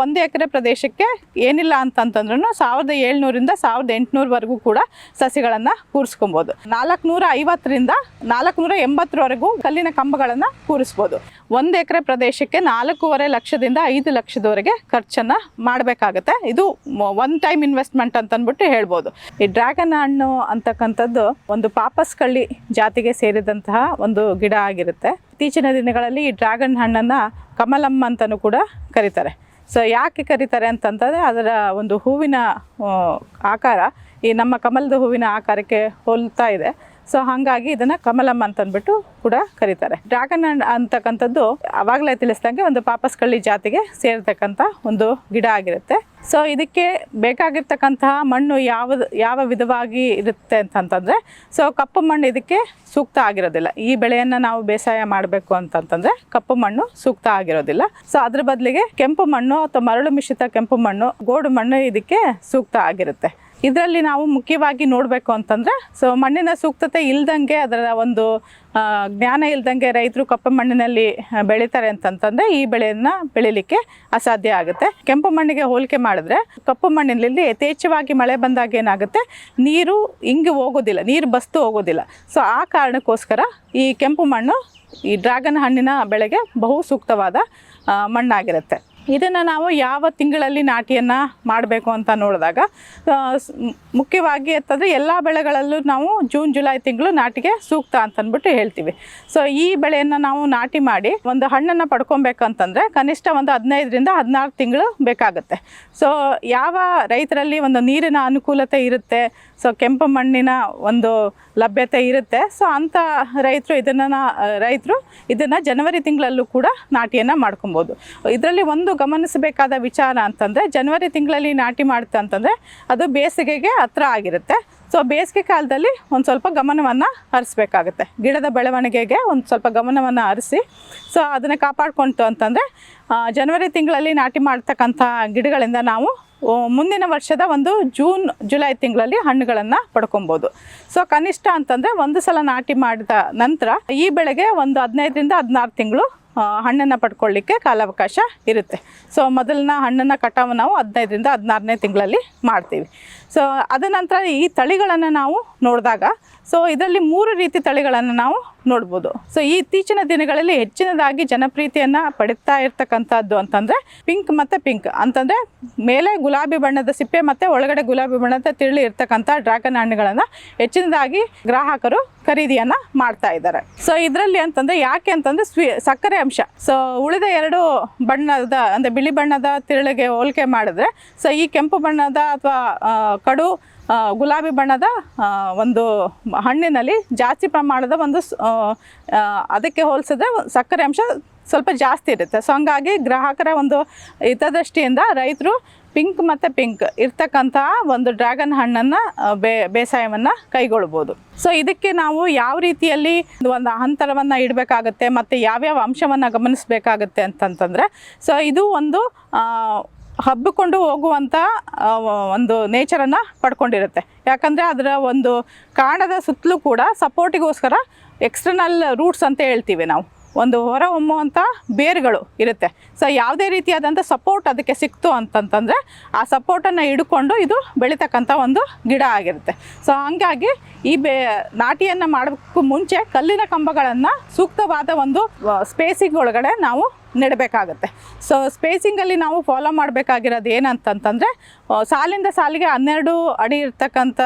ಒಂದು ಎಕರೆ ಪ್ರದೇಶಕ್ಕೆ ಏನಿಲ್ಲ ಅಂತಂತಂದ್ರೂ ಸಾವಿರದ ಏಳ್ನೂರಿಂದ ಸಾವಿರದ ಎಂಟುನೂರವರೆಗೂ ಕೂಡ ಸಸಿಗಳನ್ನು ಕೂರಿಸ್ಕೊಬೋದು. ನಾಲ್ಕುನೂರ ಐವತ್ತರಿಂದ ನಾಲ್ಕುನೂರ ಎಂಬತ್ತರವರೆಗೂ ಕಲ್ಲಿನ ಕಂಬಗಳನ್ನು ಕೂರಿಸ್ಬೋದು. ಒಂದು ಎಕರೆ ಪ್ರದೇಶಕ್ಕೆ ನಾಲ್ಕೂವರೆ ಲಕ್ಷದಿಂದ ಐದು ಲಕ್ಷದವರೆಗೆ ಖರ್ಚನ್ನು ಮಾಡಬೇಕಾಗತ್ತೆ. ಇದು ಒನ್ ಟೈಮ್ ಇನ್ವೆಸ್ಟ್ಮೆಂಟ್ ಅಂತ ಅಂದ್ಬಿಟ್ಟು ಹೇಳ್ಬೋದು. ಈ ಡ್ರ್ಯಾಗನ್ ಹಣ್ಣು ಅಂತಕ್ಕಂಥದ್ದು ಒಂದು ಪಾಪಸ್ ಕಳ್ಳಿ ಜಾತಿಗೆ ಸೇರಿದಂತಹ ಒಂದು ಗಿಡ ಆಗಿರುತ್ತೆ. ಇತ್ತೀಚಿನ ದಿನಗಳಲ್ಲಿ ಈ ಡ್ರ್ಯಾಗನ್ ಹಣ್ಣನ್ನು ಕಮಲಮ್ಮ ಅಂತಲೂ ಕೂಡ ಕರೀತಾರೆ. ಸೊ ಯಾಕೆ ಕರೀತಾರೆ ಅಂತಂತಂದರೆ ಅದರ ಒಂದು ಹೂವಿನ ಆಕಾರ, ಈ ನಮ್ಮ ಕಮಲದ ಹೂವಿನ ಆಕಾರಕ್ಕೆ ಹೋಲ್ತಾ ಇದೆ. ಸೊ ಹಾಗಾಗಿ ಇದನ್ನು ಕಮಲಮ್ಮ ಅಂತಂದ್ಬಿಟ್ಟು ಕೂಡ ಕರೀತಾರೆ. ಡ್ರ್ಯಾಗನ್ ಹಣ್ಣು ಅಂತಕ್ಕಂಥದ್ದು ಅವಾಗಲೇ ತಿಳಿಸ್ದಂಗೆ ಒಂದು ಪಾಪಸ್ಕಳ್ಳಿ ಜಾತಿಗೆ ಸೇರ್ತಕ್ಕಂಥ ಒಂದು ಗಿಡ ಆಗಿರುತ್ತೆ. ಸೊ ಇದಕ್ಕೆ ಬೇಕಾಗಿರ್ತಕ್ಕಂತಹ ಮಣ್ಣು ಯಾವ ಯಾವ ವಿಧವಾಗಿ ಇರುತ್ತೆ ಅಂತಂತಂದರೆ ಸೊ ಕಪ್ಪು ಮಣ್ಣು ಇದಕ್ಕೆ ಸೂಕ್ತ ಆಗಿರೋದಿಲ್ಲ. ಈ ಬೆಳೆಯನ್ನು ನಾವು ಬೇಸಾಯ ಮಾಡಬೇಕು ಅಂತಂತಂದರೆ ಕಪ್ಪು ಮಣ್ಣು ಸೂಕ್ತ ಆಗಿರೋದಿಲ್ಲ. ಸೊ ಅದ್ರ ಬದಲಿಗೆ ಕೆಂಪು ಮಣ್ಣು ಅಥವಾ ಮರಳು ಮಿಶ್ರಿತ ಕೆಂಪು ಮಣ್ಣು, ಗೋಡು ಮಣ್ಣು ಇದಕ್ಕೆ ಸೂಕ್ತ ಆಗಿರುತ್ತೆ. ಇದರಲ್ಲಿ ನಾವು ಮುಖ್ಯವಾಗಿ ನೋಡಬೇಕು ಅಂತಂದರೆ ಸೊ ಮಣ್ಣಿನ ಸೂಕ್ತತೆ ಇಲ್ದಂಗೆ ಅದರ ಒಂದು ಜ್ಞಾನ ಇಲ್ದಂಗೆ ರೈತರು ಕಪ್ಪು ಮಣ್ಣಿನಲ್ಲಿ ಬೆಳೀತಾರೆ ಅಂತಂತಂದರೆ ಈ ಬೆಳೆಯನ್ನು ಬೆಳೀಲಿಕ್ಕೆ ಅಸಾಧ್ಯ ಆಗುತ್ತೆ. ಕೆಂಪು ಮಣ್ಣಿಗೆ ಹೋಲಿಕೆ ಮಾಡಿದ್ರೆ ಕಪ್ಪು ಮಣ್ಣಿನಲ್ಲಿ ಯಥೇಚ್ಛವಾಗಿ ಮಳೆ ಬಂದಾಗ ಏನಾಗುತ್ತೆ? ನೀರು ಹಿಂಗೆ ಹೋಗೋದಿಲ್ಲ, ನೀರು ಬಸ್ತು ಹೋಗೋದಿಲ್ಲ. ಸೊ ಆ ಕಾರಣಕ್ಕೋಸ್ಕರ ಈ ಕೆಂಪು ಮಣ್ಣು ಈ ಡ್ರ್ಯಾಗನ್ ಹಣ್ಣಿನ ಬೆಳೆಗೆ ಬಹು ಸೂಕ್ತವಾದ ಮಣ್ಣಾಗಿರುತ್ತೆ. ಇದನ್ನು ನಾವು ಯಾವ ತಿಂಗಳಲ್ಲಿ ನಾಟಿಯನ್ನು ಮಾಡಬೇಕು ಅಂತ ನೋಡಿದಾಗ ಮುಖ್ಯವಾಗಿ ಅಂತಂದರೆ ಎಲ್ಲ ಬೆಳೆಗಳಲ್ಲೂ ನಾವು ಜೂನ್, ಜುಲೈ ತಿಂಗಳು ನಾಟಿಗೆ ಸೂಕ್ತ ಅಂತಂದ್ಬಿಟ್ಟು ಹೇಳ್ತೀವಿ. ಸೊ ಈ ಬೆಳೆಯನ್ನು ನಾವು ನಾಟಿ ಮಾಡಿ ಒಂದು ಹಣ್ಣನ್ನು ಪಡ್ಕೊಬೇಕಂತಂದರೆ ಕನಿಷ್ಠ ಒಂದು ಹದಿನೈದರಿಂದ ಹದಿನಾರು ತಿಂಗಳು ಬೇಕಾಗುತ್ತೆ. ಸೊ ಯಾವ ರೈತರಲ್ಲಿ ಒಂದು ನೀರಿನ ಅನುಕೂಲತೆ ಇರುತ್ತೆ ಸೊ ಕೆಂಪು ಮಣ್ಣಿನ ಒಂದು ಲಭ್ಯತೆ ಇರುತ್ತೆ. ಸೊ ಅಂಥ ರೈತರು ಇದನ್ನು ರೈತರು ಇದನ್ನು ಜನವರಿ ತಿಂಗಳಲ್ಲೂ ಕೂಡ ನಾಟಿಯನ್ನು ಮಾಡ್ಕೊಬೋದು. ಇದರಲ್ಲಿ ಒಂದು ಗಮನಿಸಬೇಕಾದ ವಿಚಾರ ಅಂತಂದರೆ, ಜನವರಿ ತಿಂಗಳಲ್ಲಿ ನಾಟಿ ಮಾಡುತ್ತೆ ಅಂತಂದರೆ, ಅದು ಬೇಸಿಗೆಗೆ ಹತ್ರ ಆಗಿರುತ್ತೆ. ಸೊ ಬೇಸಿಗೆ ಕಾಲದಲ್ಲಿ ಒಂದು ಸ್ವಲ್ಪ ಗಮನವನ್ನು ಹರಿಸ್ಬೇಕಾಗುತ್ತೆ. ಗಿಡದ ಬೆಳವಣಿಗೆಗೆ ಒಂದು ಸ್ವಲ್ಪ ಗಮನವನ್ನು ಹರಿಸಿ ಸೊ ಅದನ್ನು ಕಾಪಾಡ್ಕೊಂತು ಅಂತಂದರೆ ಜನವರಿ ತಿಂಗಳಲ್ಲಿ ನಾಟಿ ಮಾಡ್ತಕ್ಕಂಥ ಗಿಡಗಳಿಂದ ನಾವು ಮುಂದಿನ ವರ್ಷದ ಒಂದು ಜೂನ್, ಜುಲೈ ತಿಂಗಳಲ್ಲಿ ಹಣ್ಣುಗಳನ್ನು ಪಡ್ಕೊಬೋದು. ಸೊ, ಕನಿಷ್ಠ ಅಂತಂದರೆ ಒಂದು ಸಲ ನಾಟಿ ಮಾಡಿದ ನಂತರ ಈ ಬೆಳೆಗೆ ಒಂದು ಹದಿನೈದರಿಂದ ಹದಿನಾರು ತಿಂಗಳು ಹಣ್ಣನ್ನು ಪಡ್ಕೊಳ್ಳಿಕ್ಕೆ ಕಾಲಾವಕಾಶ ಇರುತ್ತೆ. ಸೊ, ಮೊದಲಿನ ಹಣ್ಣನ್ನು ಕಟಾವು ನಾವು ಹದಿನೈದರಿಂದ ಹದಿನಾರನೇ ತಿಂಗಳಲ್ಲಿ ಮಾಡ್ತೀವಿ. ಸೊ, ಅದ ನಂತರ ಈ ತಳಿಗಳನ್ನು ನಾವು ನೋಡಿದಾಗ, ಸೊ, ಇದರಲ್ಲಿ ಮೂರು ರೀತಿ ತಳಿಗಳನ್ನು ನಾವು ನೋಡ್ಬೋದು. ಸೊ ಈ ಇತ್ತೀಚಿನ ದಿನಗಳಲ್ಲಿ ಹೆಚ್ಚಿನದಾಗಿ ಜನಪ್ರೀತಿಯನ್ನು ಪಡಿತಾ ಇರ್ತಕ್ಕಂಥದ್ದು ಅಂತಂದರೆ ಪಿಂಕ್ ಮತ್ತು ಪಿಂಕ್ ಅಂತಂದರೆ ಮೇಲೆ ಗುಲಾಬಿ ಬಣ್ಣದ ಸಿಪ್ಪೆ ಮತ್ತು ಒಳಗಡೆ ಗುಲಾಬಿ ಬಣ್ಣದ ತಿರುಳಿ ಇರ್ತಕ್ಕಂಥ ಡ್ರ್ಯಾಗನ್ ಹಣ್ಣುಗಳನ್ನು ಹೆಚ್ಚಿನದಾಗಿ ಗ್ರಾಹಕರು ಖರೀದಿಯನ್ನು ಮಾಡ್ತಾ ಇದ್ದಾರೆ. ಸೊ ಇದರಲ್ಲಿ ಅಂತಂದರೆ ಯಾಕೆ ಅಂತಂದರೆ ಸ್ವೀ, ಸಕ್ಕರೆ ಅಂಶ. ಸೊ ಉಳಿದ ಎರಡು ಬಣ್ಣದ, ಅಂದರೆ ಬಿಳಿ ಬಣ್ಣದ ತಿರುಳಿಗೆ ಹೋಲಿಕೆ ಮಾಡಿದ್ರೆ ಸೊ ಈ ಕೆಂಪು ಬಣ್ಣದ ಅಥವಾ ಕಡು ಗುಲಾಬಿ ಬಣ್ಣದ ಒಂದು ಹಣ್ಣಿನಲ್ಲಿ ಜಾಸ್ತಿ ಪ್ರಮಾಣದ ಒಂದು ಅದಕ್ಕೆ ಹೋಲಿಸಿದ್ರೆ ಸಕ್ಕರೆ ಅಂಶ ಸ್ವಲ್ಪ ಜಾಸ್ತಿ ಇರುತ್ತೆ. ಸೊ ಹಂಗಾಗಿ ಗ್ರಾಹಕರ ಒಂದು ಹಿತದೃಷ್ಟಿಯಿಂದ ರೈತರು ಪಿಂಕ್ ಮತ್ತು ಪಿಂಕ್ ಇರ್ತಕ್ಕಂತಹ ಒಂದು ಡ್ರ್ಯಾಗನ್ ಹಣ್ಣನ್ನು ಬೇ, ಬೇಸಾಯವನ್ನು ಕೈಗೊಳ್ಬೋದು. ಸೊ ಇದಕ್ಕೆ ನಾವು ಯಾವ ರೀತಿಯಲ್ಲಿ ಒಂದು ಅಂತರವನ್ನು ಇಡಬೇಕಾಗುತ್ತೆ ಮತ್ತು ಯಾವ್ಯಾವ ಅಂಶವನ್ನು ಗಮನಿಸಬೇಕಾಗುತ್ತೆ ಅಂತಂತಂದರೆ ಸೊ ಇದು ಒಂದು ಹಬ್ಬಿಕೊಂಡು ಹೋಗುವಂಥ ಒಂದು ನೇಚರನ್ನು ಪಡ್ಕೊಂಡಿರುತ್ತೆ. ಯಾಕಂದರೆ ಅದರ ಒಂದು ಕಾಂಡದ ಸುತ್ತಲೂ ಕೂಡ ಸಪೋರ್ಟಿಗೋಸ್ಕರ ಎಕ್ಸ್ಟರ್ನಲ್ ರೂಟ್ಸ್ ಅಂತ ಹೇಳ್ತೀವಿ ನಾವು. ಒಂದು ಹೊರ ಹೊಮ್ಮುವಂಥ ಬೇರುಗಳು ಇರುತ್ತೆ. ಸೊ ಯಾವುದೇ ರೀತಿಯಾದಂಥ ಸಪೋರ್ಟ್ ಅದಕ್ಕೆ ಸಿಕ್ತು ಅಂತಂತಂದರೆ, ಆ ಸಪೋರ್ಟನ್ನು ಹಿಡ್ಕೊಂಡು ಇದು ಬೆಳೀತಕ್ಕಂಥ ಒಂದು ಗಿಡ ಆಗಿರುತ್ತೆ. ಸೊ ಹಂಗಾಗಿ ಈ ಬೇ, ನಾಟಿಯನ್ನು ಮಾಡೋಕ್ಕೂ ಮುಂಚೆ ಕಲ್ಲಿನ ಕಂಬಗಳನ್ನು ಸೂಕ್ತವಾದ ಒಂದು ಸ್ಪೇಸಿಂಗ್ ಒಳಗಡೆ ನಾವು ನೆಡಬೇಕಾಗತ್ತೆ. ಸೊ ಸ್ಪೇಸಿಂಗಲ್ಲಿ ನಾವು ಫಾಲೋ ಮಾಡಬೇಕಾಗಿರೋದು ಏನಂತಂತಂದರೆ ಸಾಲಿಂದ ಸಾಲಿಗೆ ಹನ್ನೆರಡು ಅಡಿ ಇರ್ತಕ್ಕಂಥ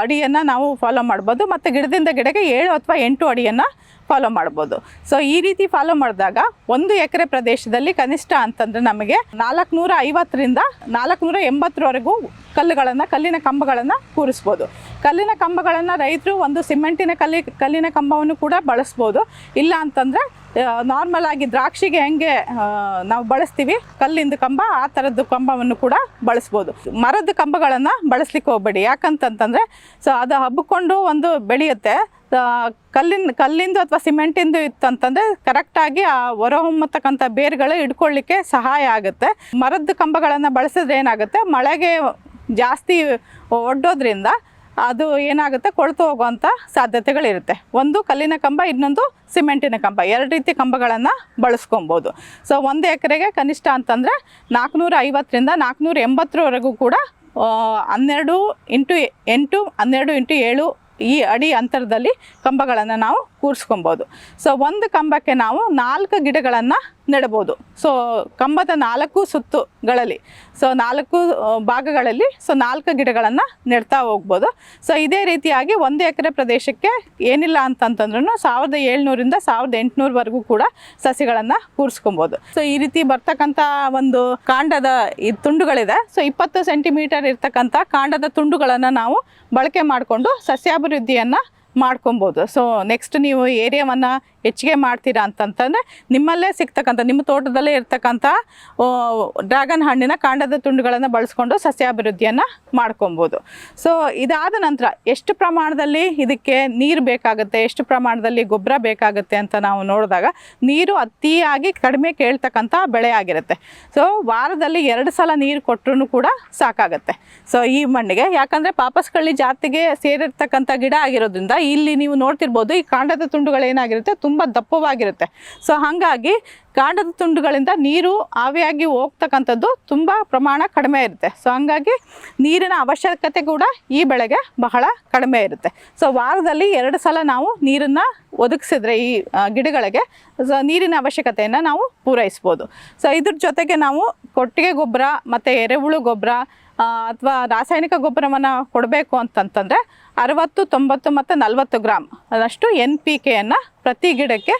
ಅಡಿಯನ್ನು ನಾವು ಫಾಲೋ ಮಾಡ್ಬೋದು. ಮತ್ತು ಗಿಡದಿಂದ ಗಿಡಕ್ಕೆ ಏಳು ಅಥವಾ ಎಂಟು ಅಡಿಯನ್ನು ಫಾಲೋ ಮಾಡ್ಬೋದು. ಸೊ ಈ ರೀತಿ ಫಾಲೋ ಮಾಡಿದಾಗ ಒಂದು ಎಕರೆ ಪ್ರದೇಶದಲ್ಲಿ ಕನಿಷ್ಠ ಅಂತಂದರೆ ನಮಗೆ ನಾಲ್ಕುನೂರ ಐವತ್ತರಿಂದ ನಾಲ್ಕುನೂರ ಎಂಬತ್ತರವರೆಗೂ ಕಲ್ಲುಗಳನ್ನು, ಕಲ್ಲಿನ ಕಂಬಗಳನ್ನು ಕೂರಿಸ್ಬೋದು. ಕಲ್ಲಿನ ಕಂಬಗಳನ್ನು ರೈತರು ಒಂದು ಸಿಮೆಂಟಿನ ಕಲ್ಲಿ, ಕಲ್ಲಿನ ಕಂಬವನ್ನು ಕೂಡ ಬಳಸ್ಬೋದು. ಇಲ್ಲ ಅಂತಂದರೆ ನಾರ್ಮಲ್ ಆಗಿ ದ್ರಾಕ್ಷಿಗೆ ಹೆಂಗೆ ನಾವು ಬಳಸ್ತೀವಿ, ಕಲ್ಲಿಂದ ಕಂಬ, ಆ ಥರದ್ದು ಕಂಬವನ್ನು ಕೂಡ ಬಳಸ್ಬೋದು. ಮರದ ಕಂಬಗಳನ್ನು ಬಳಸ್ಲಿಕ್ಕೆ ಹೋಗ್ಬೇಡಿ. ಯಾಕಂತಂತಂದರೆ, ಸೊ ಅದು ಹಬ್ಬಿಕೊಂಡು ಒಂದು ಬೆಳೆಯುತ್ತೆ. ಕಲ್ಲಿನ, ಕಲ್ಲಿಂದು ಅಥವಾ ಸಿಮೆಂಟಿಂದು ಇತ್ತಂತಂದರೆ ಕರೆಕ್ಟಾಗಿ ಆ ಹೊರಹೊಮ್ಮತಕ್ಕಂಥ ಬೇರುಗಳು ಹಿಡ್ಕೊಳ್ಳಿಕ್ಕೆ ಸಹಾಯ ಆಗುತ್ತೆ. ಮರದ ಕಂಬಗಳನ್ನು ಬಳಸಿದ್ರೆ ಏನಾಗುತ್ತೆ? ಮಳೆಗೆ ಜಾಸ್ತಿ ಒಡ್ಡೋದ್ರಿಂದ ಅದು ಏನಾಗುತ್ತೆ? ಕೊಳ್ತು ಹೋಗುವಂಥ ಸಾಧ್ಯತೆಗಳಿರುತ್ತೆ. ಒಂದು ಕಲ್ಲಿನ ಕಂಬ, ಇನ್ನೊಂದು ಸಿಮೆಂಟಿನ ಕಂಬ. ಎರಡು ರೀತಿ ಕಂಬಗಳನ್ನು ಬಳಸ್ಕೊಬೋದು. ಸೊ ಒಂದು ಎಕರೆಗೆ ಕನಿಷ್ಠ ಅಂತಂದರೆ ನಾಲ್ಕುನೂರ ಐವತ್ತರಿಂದ ನಾಲ್ಕುನೂರ ಎಂಬತ್ತರವರೆಗೂ ಕೂಡ ಹನ್ನೆರಡು ಇಂಟು ಎಂಟು, ಹನ್ನೆರಡು ಇಂಟು ಏಳು ಈ ಅಡಿ ಅಂತರದಲ್ಲಿ ಕಂಬಗಳನ್ನು ನಾವು ಕೂರಿಸ್ಕೊಬೋದು. ಸೊ ಒಂದು ಕಂಬಕ್ಕೆ ನಾವು ನಾಲ್ಕು ಗಿಡಗಳನ್ನು ನೆಡ್ಬೋದು. ಸೊ ಕಂಬದ ನಾಲ್ಕು ಸುತ್ತುಗಳಲ್ಲಿ ಸೊ ನಾಲ್ಕು ಭಾಗಗಳಲ್ಲಿ ಸೊ ನಾಲ್ಕು ಗಿಡಗಳನ್ನು ನೆಡ್ತಾ ಹೋಗ್ಬೋದು. ಸೊ ಇದೇ ರೀತಿಯಾಗಿ ಒಂದು ಎಕರೆ ಪ್ರದೇಶಕ್ಕೆ ಏನಿಲ್ಲ ಅಂತಂತಂದ್ರೂ ಸಾವಿರದ ಏಳ್ನೂರಿಂದ ಸಾವಿರದ ಎಂಟುನೂರವರೆಗೂ ಕೂಡ ಸಸಿಗಳನ್ನು ಕೂರಿಸ್ಕೊಬೋದು. ಸೊ ಈ ರೀತಿ ಬರ್ತಕ್ಕಂಥ ಒಂದು ಕಾಂಡದ ತುಂಡುಗಳಿದೆ. ಸೊ ಇಪ್ಪತ್ತು ಸೆಂಟಿಮೀಟರ್ ಇರ್ತಕ್ಕಂಥ ಕಾಂಡದ ತುಂಡುಗಳನ್ನು ನಾವು ಬಳಕೆ ಮಾಡಿಕೊಂಡು ಸಸ್ಯಾಭಿವೃದ್ಧಿಯನ್ನು ಮಾಡ್ಕೊಬೋದು. ಸೊ ನೆಕ್ಸ್ಟ್ ನೀವು ಏರಿಯಾವನ್ನು ಹೆಚ್ಚಿಗೆ ಮಾಡ್ತೀರಾ ಅಂತಂತಂದರೆ ನಿಮ್ಮಲ್ಲೇ ಸಿಗ್ತಕ್ಕಂಥ, ನಿಮ್ಮ ತೋಟದಲ್ಲೇ ಇರ್ತಕ್ಕಂಥ ಡ್ರ್ಯಾಗನ್ ಹಣ್ಣಿನ ಕಾಂಡದ ತುಂಡುಗಳನ್ನು ಬಳಸ್ಕೊಂಡು ಸಸ್ಯಾಭಿವೃದ್ಧಿಯನ್ನು ಮಾಡ್ಕೊಬೋದು. ಸೊ ಇದಾದ ನಂತರ ಎಷ್ಟು ಪ್ರಮಾಣದಲ್ಲಿ ಇದಕ್ಕೆ ನೀರು ಬೇಕಾಗುತ್ತೆ, ಎಷ್ಟು ಪ್ರಮಾಣದಲ್ಲಿ ಗೊಬ್ಬರ ಬೇಕಾಗುತ್ತೆ ಅಂತ ನಾವು ನೋಡಿದಾಗ ನೀರು ಅತಿಯಾಗಿ ಕಡಿಮೆ ಕೇಳ್ತಕ್ಕಂಥ ಬೆಳೆ ಆಗಿರುತ್ತೆ. ಸೊ ವಾರದಲ್ಲಿ ಎರಡು ಸಲ ನೀರು ಕೊಟ್ಟರು ಕೂಡ ಸಾಕಾಗುತ್ತೆ. ಸೊ ಈ ಮಣ್ಣಿಗೆ, ಯಾಕಂದರೆ ಪಾಪಸ್ಕಳ್ಳಿ ಜಾತಿಗೆ ಸೇರಿರ್ತಕ್ಕಂಥ ಗಿಡ ಆಗಿರೋದ್ರಿಂದ ಇಲ್ಲಿ ನೀವು ನೋಡ್ತಿರ್ಬೋದು ಈ ಕಾಂಡದ ತುಂಡುಗಳು ಏನಾಗಿರುತ್ತೆ ತುಂಬ ದಪ್ಪವಾಗಿರುತ್ತೆ. ಸೊ ಹಾಗಾಗಿ ಕಾಂಡದ ತುಂಡುಗಳಿಂದ ನೀರು ಆವಿಯಾಗಿ ಹೋಗ್ತಕ್ಕಂಥದ್ದು ತುಂಬ ಪ್ರಮಾಣ ಕಡಿಮೆ ಇರುತ್ತೆ. ಸೊ ಹಂಗಾಗಿ ನೀರಿನ ಅವಶ್ಯಕತೆ ಕೂಡ ಈ ಬೆಳೆಗೆ ಬಹಳ ಕಡಿಮೆ ಇರುತ್ತೆ. ಸೊ ವಾರದಲ್ಲಿ ಎರಡು ಸಲ ನಾವು ನೀರನ್ನು ಒದಗಿಸಿದ್ರೆ ಈ ಗಿಡಗಳಿಗೆ ಸೊ ನೀರಿನ ಅವಶ್ಯಕತೆಯನ್ನು ನಾವು ಪೂರೈಸ್ಬೋದು. ಸೊ ಇದ್ರ ಜೊತೆಗೆ ನಾವು ಕೊಟ್ಟಿಗೆ ಗೊಬ್ಬರ ಮತ್ತು ಎರೆಹುಳು ಗೊಬ್ಬರ ಅಥವಾ ರಾಸಾಯನಿಕ ಗೊಬ್ಬರವನ್ನು ಕೊಡಬೇಕು ಅಂತಂತಂದರೆ ಅರವತ್ತು, ತೊಂಬತ್ತು ಮತ್ತು ನಲವತ್ತು ಗ್ರಾಮ್ ಅದಷ್ಟು ಎನ್ ಪಿ ಕೆಯನ್ನು ಪ್ರತಿ ಗಿಡಕ್ಕೆ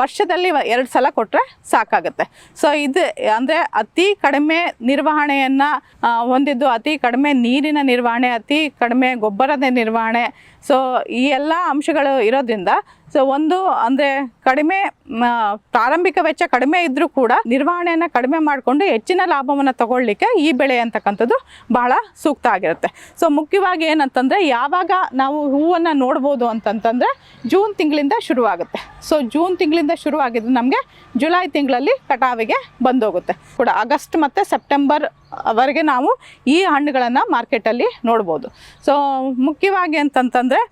ವರ್ಷದಲ್ಲಿ ಎರಡು ಸಲ ಕೊಟ್ಟರೆ ಸಾಕಾಗುತ್ತೆ. ಸೊ ಇದು ಅಂದರೆ ಅತಿ ಕಡಿಮೆ ನಿರ್ವಹಣೆಯನ್ನು ಹೊಂದಿದ್ದು ಅತಿ ಕಡಿಮೆ ನೀರಿನ ನಿರ್ವಹಣೆ, ಅತಿ ಕಡಿಮೆ ಗೊಬ್ಬರದ ನಿರ್ವಹಣೆ. ಸೊ ಈ ಎಲ್ಲ ಅಂಶಗಳು ಇರೋದ್ರಿಂದ ಸೊ ಒಂದು ಅಂದರೆ ಕಡಿಮೆ ಪ್ರಾರಂಭಿಕ ವೆಚ್ಚ ಕಡಿಮೆ ಇದ್ದರೂ ಕೂಡ ನಿರ್ವಹಣೆಯನ್ನು ಕಡಿಮೆ ಮಾಡಿಕೊಂಡು ಹೆಚ್ಚಿನ ಲಾಭವನ್ನು ತಗೊಳ್ಳಿಕ್ಕೆ ಈ ಬೆಳೆ ಅಂತಕ್ಕಂಥದ್ದು ಬಹಳ ಸೂಕ್ತ ಆಗಿರುತ್ತೆ. ಸೊ ಮುಖ್ಯವಾಗಿ ಏನಂತಂದರೆ ಯಾವಾಗ ನಾವು ಹೂವನ್ನು ನೋಡ್ಬೋದು ಅಂತಂತಂದರೆ ಜೂನ್ ತಿಂಗಳಿಂದ ಶುರುವಾಗುತ್ತೆ. ಸೊ ಜೂನ್ ತಿಂಗಳಿಂದ ಶುರುವಾಗಿದ್ದು ನಮಗೆ ಜುಲೈ ತಿಂಗಳಲ್ಲಿ ಕಟಾವಿಗೆ ಬಂದೋಗುತ್ತೆ. ಕೂಡ ಆಗಸ್ಟ್ ಮತ್ತು ಸೆಪ್ಟೆಂಬರ್ ವರೆಗೆ ನಾವು ಈ ಹಣ್ಣುಗಳನ್ನು ಮಾರ್ಕೆಟಲ್ಲಿ ನೋಡ್ಬೋದು. ಸೊ ಮುಖ್ಯವಾಗಿ ಅಂತಂತಂದರೆ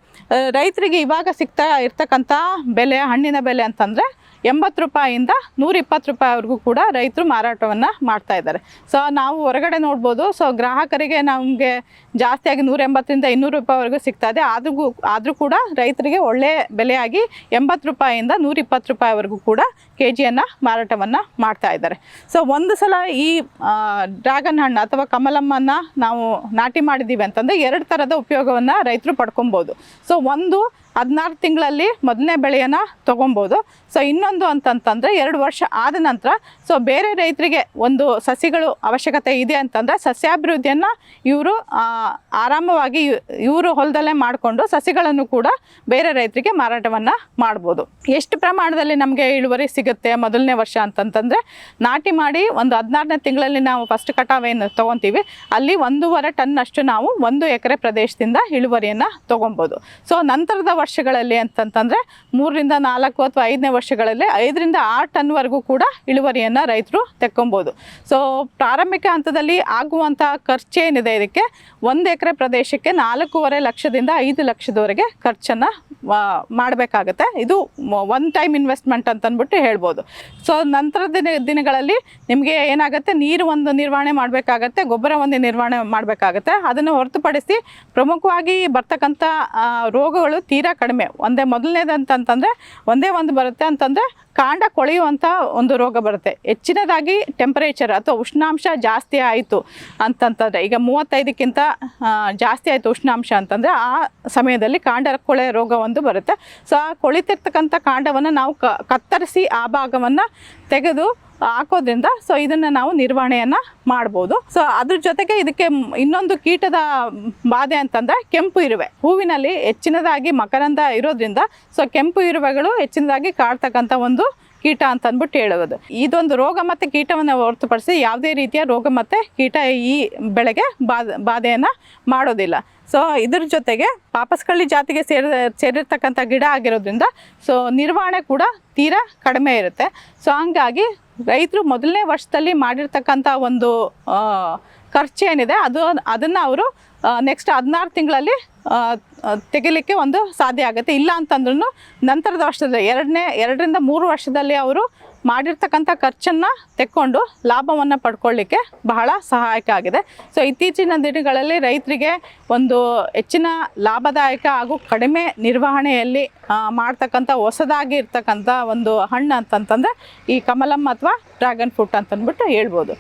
ರೈತರಿಗೆ ಇವಾಗ ಸಿಗ್ತಾ ಇರ್ತಕ್ಕಂಥ ಬೆಲೆ, ಹಣ್ಣಿನ ಬೆಲೆ ಅಂತಂದರೆ ಎಂಬತ್ತು ರೂಪಾಯಿಯಿಂದ ನೂರಿಪ್ಪತ್ತು ರೂಪಾಯಿವರೆಗೂ ಕೂಡ ರೈತರು ಮಾರಾಟವನ್ನು ಮಾಡ್ತಾ ಇದ್ದಾರೆ. ಸೊ ನಾವು ಹೊರಗಡೆ ನೋಡ್ಬೋದು. ಸೊ ಗ್ರಾಹಕರಿಗೆ ನಮಗೆ ಜಾಸ್ತಿಯಾಗಿ ನೂರ ಎಂಬತ್ತರಿಂದ ಇನ್ನೂರು ರೂಪಾಯಿವರೆಗೂ ಸಿಗ್ತಾ ಇದೆ. ಆದ್ರೂ ಆದರೂ ಕೂಡ ರೈತರಿಗೆ ಒಳ್ಳೆಯ ಬೆಲೆಯಾಗಿ ಎಂಬತ್ತು ರೂಪಾಯಿಯಿಂದ ನೂರಿಪ್ಪತ್ತು ರೂಪಾಯಿವರೆಗೂ ಕೂಡ ಕೆ ಜಿಯನ್ನು ಮಾರಾಟವನ್ನು ಮಾಡ್ತಾ ಇದ್ದಾರೆ. ಸೊ ಒಂದು ಸಲ ಈ ಡ್ರ್ಯಾಗನ್ ಹಣ್ಣು ಅಥವಾ ಕಮಲಮ್ಮನ್ನ ನಾವು ನಾಟಿ ಮಾಡಿದ್ದೀವಿ ಅಂತಂದರೆ ಎರಡು ಥರದ ಉಪಯೋಗವನ್ನು ರೈತರು ಪಡ್ಕೊಬೋದು. ಸೊ ಒಂದು ಹದಿನಾರು ತಿಂಗಳಲ್ಲಿ ಮೊದಲನೇ ಬೆಳೆಯನ್ನು ತೊಗೊಬೋದು. ಸೊ ಇನ್ನೊಂದು ಅಂತಂತಂದರೆ ಎರಡು ವರ್ಷ ಆದ ನಂತರ ಸೊ ಬೇರೆ ರೈತರಿಗೆ ಒಂದು ಸಸಿಗಳು ಅವಶ್ಯಕತೆ ಇದೆ ಅಂತಂದರೆ ಸಸ್ಯಾಭಿವೃದ್ಧಿಯನ್ನು ಇವರು ಆರಾಮವಾಗಿ ಇವರು ಹೊಲದಲ್ಲೇ ಮಾಡಿಕೊಂಡು ಸಸಿಗಳನ್ನು ಕೂಡ ಬೇರೆ ರೈತರಿಗೆ ಮಾರಾಟವನ್ನು ಮಾಡ್ಬೋದು. ಎಷ್ಟು ಪ್ರಮಾಣದಲ್ಲಿ ನಮಗೆ ಇಳುವರಿ ಸಿಗುತ್ತೆ ಮೊದಲನೇ ವರ್ಷ ಅಂತಂತಂದರೆ, ನಾಟಿ ಮಾಡಿ ಒಂದು ಹದಿನಾರನೇ ತಿಂಗಳಲ್ಲಿ ನಾವು ಫಸ್ಟ್ ಕಟಾವೇನು ತೊಗೊತೀವಿ, ಅಲ್ಲಿ ಒಂದೂವರೆ ಟನ್ನಷ್ಟು ನಾವು ಒಂದು ಎಕರೆ ಪ್ರದೇಶದಿಂದ ಇಳುವರಿಯನ್ನು ತೊಗೊಬೋದು. ಸೊ ನಂತರದ ವರ್ಷಗಳಲ್ಲಿ ಅಂತಂತಂದರೆ ಮೂರರಿಂದ ನಾಲ್ಕು ಅಥವಾ ಐದನೇ ವರ್ಷಗಳಲ್ಲಿ ಐದರಿಂದ ಆರು ಟನ್ವರೆಗೂ ಕೂಡ ಇಳುವರಿಯನ್ನು ರೈತರು ತೆಕ್ಕೊಬೋದು. ಸೊ ಪ್ರಾರಂಭಿಕ ಹಂತದಲ್ಲಿ ಆಗುವಂಥ ಖರ್ಚೇನಿದೆ ಇದಕ್ಕೆ? ಒಂದು ಎಕರೆ ಪ್ರದೇಶಕ್ಕೆ ನಾಲ್ಕೂವರೆ ಲಕ್ಷದಿಂದ ಐದು ಲಕ್ಷದವರೆಗೆ ಖರ್ಚನ್ನು ಮಾಡಬೇಕಾಗತ್ತೆ. ಇದು ಒನ್ ಟೈಮ್ ಇನ್ವೆಸ್ಟ್ಮೆಂಟ್ ಅಂತ ಅಂದ್ಬಿಟ್ಟು ಹೇಳ್ಬೋದು. ಸೊ ನಂತರದ ದಿನ, ದಿನಗಳಲ್ಲಿ ನಿಮಗೆ ಏನಾಗುತ್ತೆ? ನೀರು ಒಂದು ನಿರ್ವಹಣೆ ಮಾಡಬೇಕಾಗತ್ತೆ, ಗೊಬ್ಬರ ಒಂದು ನಿರ್ವಹಣೆ ಮಾಡಬೇಕಾಗತ್ತೆ. ಅದನ್ನು ಹೊರತುಪಡಿಸಿ ಪ್ರಮುಖವಾಗಿ ಬರ್ತಕ್ಕಂಥ ರೋಗಗಳು ತೀರಾ ಕಡಿಮೆ. ಒಂದೇ ಮೊದಲನೇದಂತಂತಂದರೆ ಒಂದೇ ಒಂದು ಬರುತ್ತೆ ಅಂತಂದರೆ ಕಾಂಡ ಕೊಳೆಯುವಂಥ ಒಂದು ರೋಗ ಬರುತ್ತೆ. ಹೆಚ್ಚಿನದಾಗಿ ಟೆಂಪರೇಚರ್ ಅಥವಾ ಉಷ್ಣಾಂಶ ಜಾಸ್ತಿ ಆಯಿತು ಅಂತಂತಂದರೆ, ಈಗ ಮೂವತ್ತೈದಕ್ಕಿಂತ ಜಾಸ್ತಿ ಆಯಿತು ಉಷ್ಣಾಂಶ ಅಂತಂದರೆ ಆ ಸಮಯದಲ್ಲಿ ಕಾಂಡ ಕೊಳೆ ರೋಗ ಒಂದು ಬರುತ್ತೆ. ಸೊ, ಆ ಕೊಳಿತಿರ್ತಕ್ಕಂಥ ಕಾಂಡವನ್ನು ನಾವು ಕತ್ತರಿಸಿ ಆ ಭಾಗವನ್ನು ತೆಗೆದು ಹಾಕೋದ್ರಿಂದ ಸೊ ಇದನ್ನು ನಾವು ನಿರ್ವಹಣೆಯನ್ನು ಮಾಡ್ಬೋದು. ಸೊ ಅದ್ರ ಜೊತೆಗೆ ಇದಕ್ಕೆ ಇನ್ನೊಂದು ಕೀಟದ ಬಾಧೆ ಅಂತಂದರೆ ಕೆಂಪು ಇರುವೆ. ಹೂವಿನಲ್ಲಿ ಹೆಚ್ಚಿನದಾಗಿ ಮಕರಂದ ಇರೋದ್ರಿಂದ ಸೊ ಕೆಂಪು ಇರುವೆಗಳು ಹೆಚ್ಚಿನದಾಗಿ ಕಾಡ್ತಕ್ಕಂಥ ಒಂದು ಕೀಟ ಅಂತ ಅಂದ್ಬಿಟ್ಟು ಹೇಳುವುದು ಇದೊಂದು ರೋಗ ಮತ್ತು ಕೀಟವನ್ನು ಹೊರತುಪಡಿಸಿ ಯಾವುದೇ ರೀತಿಯ ರೋಗ ಮತ್ತು ಕೀಟ ಈ ಬೆಳೆಗೆ ಬಾಧೆ ಬಾಧೆಯನ್ನು ಮಾಡೋದಿಲ್ಲ. ಸೊ ಇದ್ರ ಜೊತೆಗೆ ಪಾಪಸ್ಕಳ್ಳಿ ಜಾತಿಗೆ ಸೇರಿ ಸೇರಿರ್ತಕ್ಕಂಥ ಗಿಡ ಆಗಿರೋದ್ರಿಂದ ಸೊ ನಿರ್ವಹಣೆ ಕೂಡ ತೀರಾ ಕಡಿಮೆ ಇರುತ್ತೆ. ಸೊ ಹಂಗಾಗಿ ರೈತರು ಮೊದಲನೇ ವರ್ಷದಲ್ಲಿ ಮಾಡಿರ್ತಕ್ಕಂಥ ಒಂದು ಖರ್ಚು ಏನಿದೆ ಅದು ಅದನ್ನು ಅವರು ನೆಕ್ಸ್ಟ್ ಹದಿನಾರು ತಿಂಗಳಲ್ಲಿ ತೆಗಿಲಿಕ್ಕೆ ಒಂದು ಸಾಧ್ಯ ಆಗುತ್ತೆ. ಇಲ್ಲ ಅಂತಂದ್ರೂ ನಂತರದ ವರ್ಷದಲ್ಲಿ ಎರಡನೇ, ಎರಡರಿಂದ ಮೂರು ವರ್ಷದಲ್ಲಿ ಅವರು ಮಾಡಿರ್ತಕ್ಕಂಥ ಖರ್ಚನ್ನು ತೆಕ್ಕೊಂಡು ಲಾಭವನ್ನು ಪಡ್ಕೊಳ್ಳಿಕ್ಕೆ ಬಹಳ ಸಹಾಯಕ ಆಗಿದೆ. ಸೊ ಇತ್ತೀಚಿನ ದಿನಗಳಲ್ಲಿ ರೈತರಿಗೆ ಒಂದು ಹೆಚ್ಚಿನ ಲಾಭದಾಯಕ ಹಾಗೂ ಕಡಿಮೆ ನಿರ್ವಹಣೆಯಲ್ಲಿ ಮಾಡ್ತಕ್ಕಂಥ ಹೊಸದಾಗಿ ಇರ್ತಕ್ಕಂಥ ಒಂದು ಹಣ್ಣು ಅಂತಂತಂದರೆ ಈ ಕಮಲಮ್ ಅಥವಾ ಡ್ರ್ಯಾಗನ್ ಫ್ರೂಟ್ ಅಂತಂದ್ಬಿಟ್ಟು ಹೇಳ್ಬೋದು.